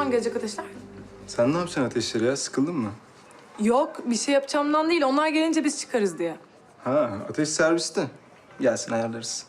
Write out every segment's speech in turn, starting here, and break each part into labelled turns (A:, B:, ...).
A: zaman gelecek ateşler?
B: Sen ne yapacaksın ateşleri ya? Sıkıldın mı?
A: Yok bir şey yapacağımdan değil. Onlar gelince biz çıkarız diye.
B: Ha, ateş serviste. Gelsin ayarlarız.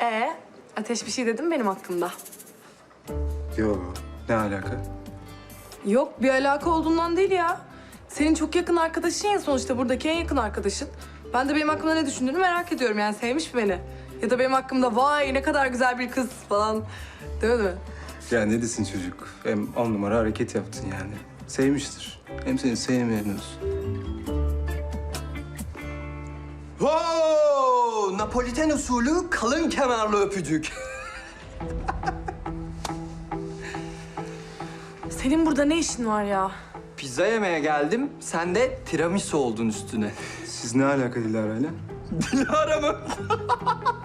A: Ee, ateş bir şey dedim mi benim hakkımda.
B: Yo, ne alaka?
A: Yok bir alaka olduğundan değil ya. Senin çok yakın arkadaşın ya sonuçta buradaki en yakın arkadaşın. Ben de benim hakkımda ne düşündüğünü merak ediyorum yani sevmiş mi beni? Ya da benim hakkımda vay ne kadar güzel bir kız falan. Değil mi?
B: Ya ne desin çocuk? Hem on numara hareket yaptın yani. Sevmiştir. Hem seni sevmeyen olsun.
C: Wow! Napoliten usulü kalın kenarlı öpücük.
A: Senin burada ne işin var ya?
C: Pizza yemeye geldim, sen de tiramisu oldun üstüne.
B: Siz ne alaka Dilara'yla?
C: Dilara mı?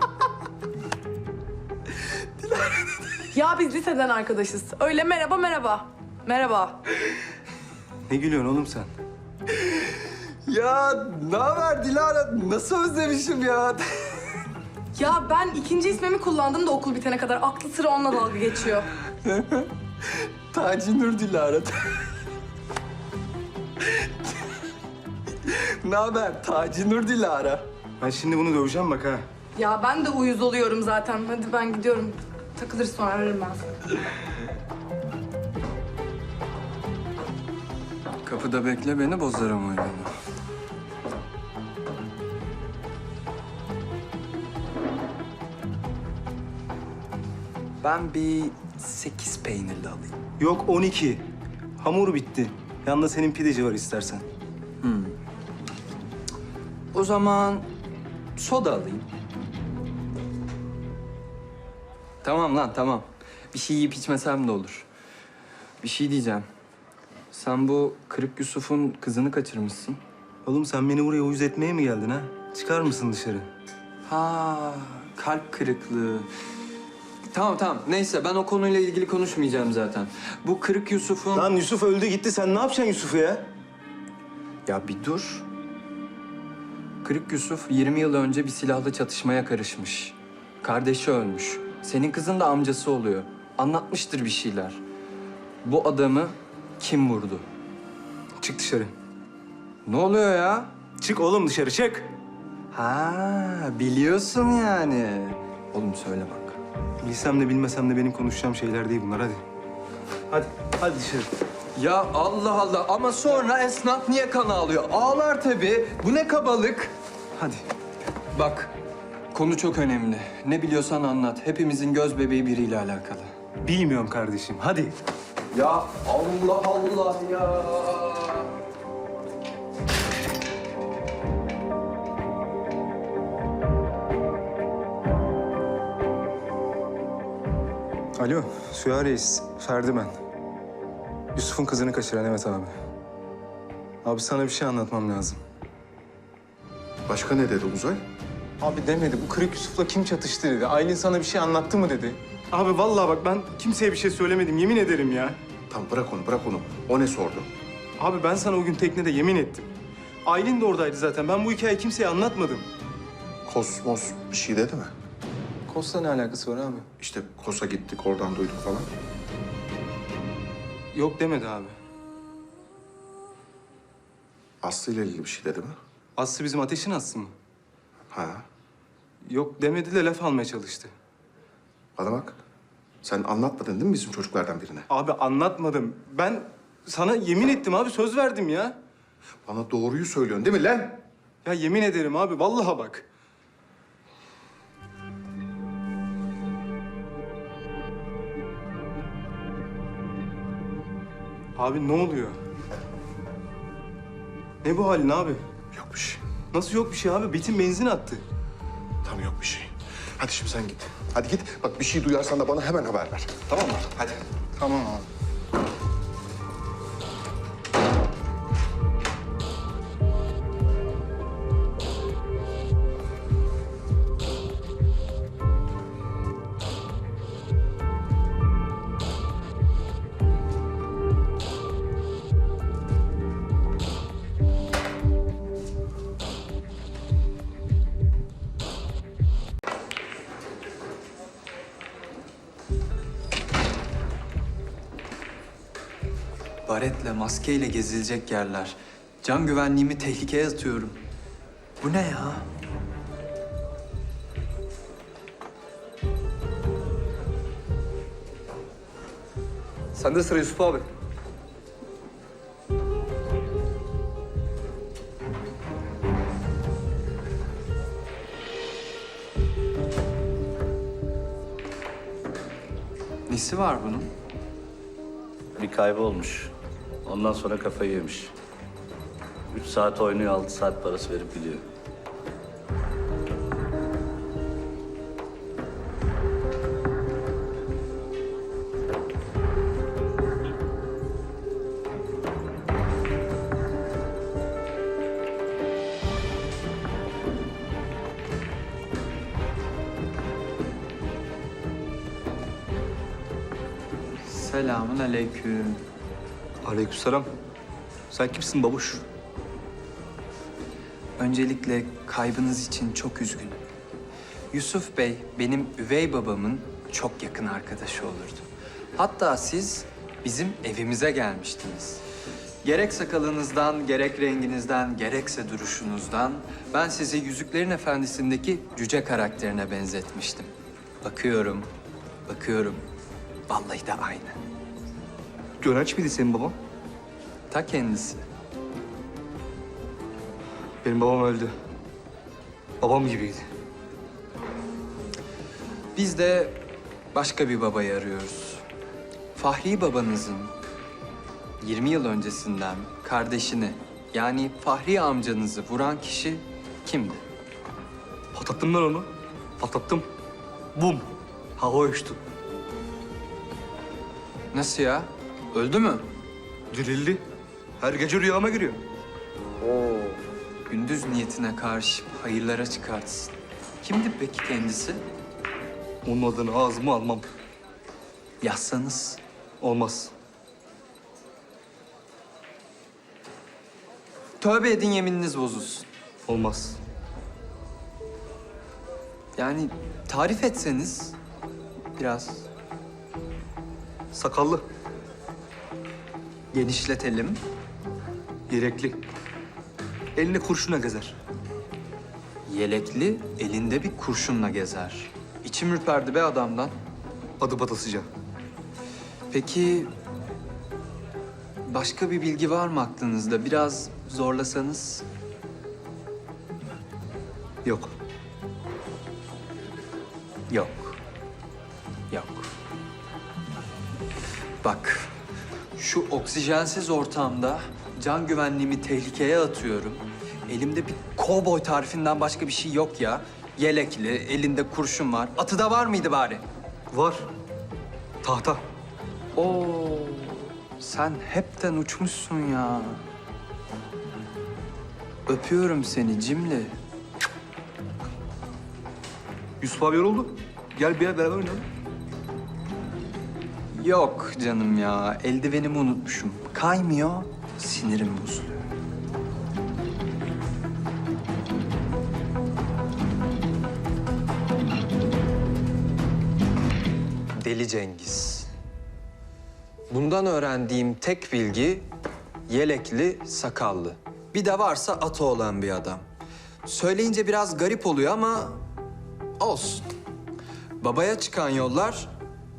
A: Ya biz liseden arkadaşız. Öyle merhaba merhaba. Merhaba.
B: Ne gülüyorsun oğlum sen?
C: Ya ne haber Dilara? Nasıl özlemişim ya?
A: Ya ben ikinci ismimi kullandım da okul bitene kadar. Aklı sıra onunla dalga geçiyor.
C: Taci Nur Dilara. ne haber Taci Nur Dilara?
B: Ben şimdi bunu döveceğim bak ha.
A: Ya ben de uyuz oluyorum zaten. Hadi ben gidiyorum. Takılır sonra ararım ben seni.
C: Kapıda bekle beni bozarım oyununu. Ben bir sekiz peynirli alayım.
B: Yok 12. Hamur bitti. Yanında senin pideci var istersen.
C: O zaman soda alayım. Tamam lan tamam. Bir şey yiyip içmesem de olur. Bir şey diyeceğim. Sen bu Kırık Yusuf'un kızını kaçırmışsın.
B: Oğlum sen beni buraya uyuz etmeye mi geldin ha? Çıkar mısın dışarı?
C: Ha, kalp kırıklığı. Tamam tamam. Neyse ben o konuyla ilgili konuşmayacağım zaten. Bu Kırık Yusuf'un...
B: Lan Yusuf öldü gitti. Sen ne yapacaksın Yusuf'u ya?
C: Ya bir dur. Kırık Yusuf 20 yıl önce bir silahlı çatışmaya karışmış. Kardeşi ölmüş. Senin kızın da amcası oluyor. Anlatmıştır bir şeyler. Bu adamı kim vurdu?
B: Çık dışarı.
C: Ne oluyor ya?
B: Çık oğlum dışarı çık.
C: Ha, biliyorsun yani. Oğlum söyle bak.
B: Bilsem de bilmesem de benim konuşacağım şeyler değil bunlar hadi. Hadi, hadi dışarı.
C: Ya Allah Allah ama sonra esnaf niye kan ağlıyor? Ağlar tabii. Bu ne kabalık?
B: Hadi.
C: Bak, konu çok önemli. Ne biliyorsan anlat. Hepimizin göz bebeği biriyle alakalı.
B: Bilmiyorum kardeşim. Hadi.
C: Ya Allah Allah ya.
B: Alo, Süha Reis. Ferdi ben. Yusuf'un kızını kaçıran evet abi. Abi sana bir şey anlatmam lazım.
D: Başka ne dedi Uzay?
B: Abi demedi. Bu kırık Yusuf'la kim çatıştı dedi. Aylin sana bir şey anlattı mı dedi. Abi vallahi bak ben kimseye bir şey söylemedim. Yemin ederim ya.
D: Tam bırak onu, bırak onu. O ne sordu?
B: Abi ben sana o gün teknede yemin ettim. Aylin de oradaydı zaten. Ben bu hikayeyi kimseye anlatmadım.
D: Kosmos bir şey dedi mi?
B: Kos'la ne alakası var abi?
D: İşte Kos'a gittik, oradan duyduk falan.
B: Yok demedi abi.
D: Aslı ile ilgili bir şey dedi mi?
B: Aslı bizim ateşin Aslı mı?
D: Ha.
B: Yok demedi de laf almaya çalıştı.
D: Bana bak. Sen anlatmadın değil mi bizim çocuklardan birine?
B: Abi anlatmadım. Ben sana yemin ettim abi. Söz verdim ya.
D: Bana doğruyu söylüyorsun değil mi lan?
B: Ya yemin ederim abi. Vallahi bak. Abi ne oluyor? Ne bu halin abi?
D: Yok bir şey.
B: Nasıl yok bir şey abi? Betim benzin attı.
D: Tam yok bir şey. Hadi şimdi sen git. Hadi git. Bak bir şey duyarsan da bana hemen haber ver. Tamam mı? Hadi.
B: Tamam abi.
C: Baretle, maskeyle gezilecek yerler. Can güvenliğimi tehlikeye atıyorum. Bu ne ya?
E: Sende sıra Yusuf abi.
C: Nesi var bunun?
F: Bir kaybı olmuş. Ondan sonra kafayı yemiş. Üç saat oynuyor, altı saat parası verip gidiyor.
C: Selamun aleyküm.
E: Aleykümselam. Sen kimsin babuş?
C: Öncelikle kaybınız için çok üzgünüm. Yusuf Bey benim üvey babamın çok yakın arkadaşı olurdu. Hatta siz bizim evimize gelmiştiniz. Gerek sakalınızdan, gerek renginizden, gerekse duruşunuzdan ben sizi Yüzüklerin Efendisi'ndeki cüce karakterine benzetmiştim. Bakıyorum, bakıyorum. Vallahi de aynı.
E: Gönenç miydi senin baban?
C: Ta kendisi.
E: Benim babam öldü. Babam gibiydi.
C: Biz de başka bir babayı arıyoruz. Fahri babanızın 20 yıl öncesinden kardeşini yani Fahri amcanızı vuran kişi kimdi?
E: Patlattım ben onu. Patlattım. Bum. Hava uçtu.
C: Nasıl ya? Öldü mü?
E: Dirildi. Her gece rüyama giriyor.
C: Gündüz niyetine karşı hayırlara çıkartsın. Kimdi peki kendisi?
E: Onun adını ağzıma almam.
C: Yazsanız.
E: Olmaz.
C: Tövbe edin yemininiz bozulsun.
E: Olmaz.
C: Yani tarif etseniz biraz
E: Sakallı.
C: Genişletelim.
E: Yelekli. Elinde kurşuna gezer.
C: Yelekli, elinde bir kurşunla gezer. İçim ürperdi be adamdan.
E: Adı batasıca.
C: Peki başka bir bilgi var mı aklınızda? Biraz zorlasanız.
E: Yok.
C: Yok. Yok. Bak, şu oksijensiz ortamda can güvenliğimi tehlikeye atıyorum. Elimde bir kovboy tarifinden başka bir şey yok ya. Yelekli, elinde kurşun var. Atı da var mıydı bari?
E: Var. Tahta.
C: Oo, sen hepten uçmuşsun ya. Öpüyorum seni Cimli.
E: Yusuf abi yoruldu. Gel bir yer beraber oynayalım.
C: Yok canım ya, eldivenimi unutmuşum. Kaymıyor, sinirim bozuluyor. Deli Cengiz. Bundan öğrendiğim tek bilgi yelekli, sakallı. Bir de varsa atı olan bir adam. Söyleyince biraz garip oluyor ama olsun. Babaya çıkan yollar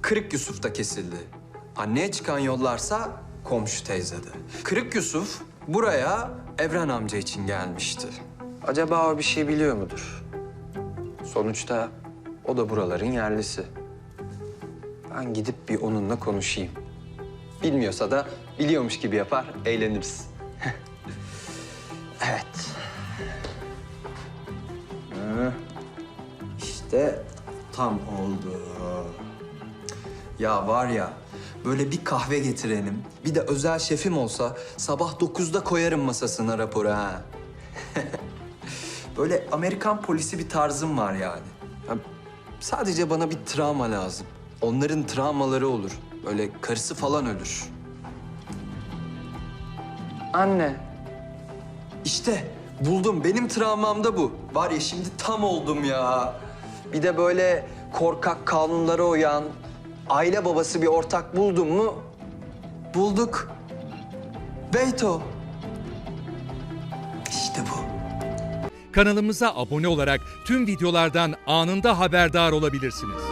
C: Kırık Yusuf'ta kesildi. Anneye çıkan yollarsa komşu teyzede. Kırık Yusuf buraya Evren amca için gelmişti. Acaba o bir şey biliyor mudur? Sonuçta o da buraların yerlisi. Ben gidip bir onunla konuşayım. Bilmiyorsa da biliyormuş gibi yapar, eğleniriz. evet. Hı. İşte tam oldu. Ya var ya, böyle bir kahve getirelim. Bir de özel şefim olsa sabah dokuzda koyarım masasına raporu ha. böyle Amerikan polisi bir tarzım var yani. Ya sadece bana bir travma lazım. Onların travmaları olur. Böyle karısı falan ölür. Anne. İşte buldum. Benim travmam da bu. Var ya şimdi tam oldum ya. Bir de böyle korkak kanunlara uyan, aile babası bir ortak buldum mu? Bulduk. Beyto. İşte bu.
G: Kanalımıza abone olarak tüm videolardan anında haberdar olabilirsiniz.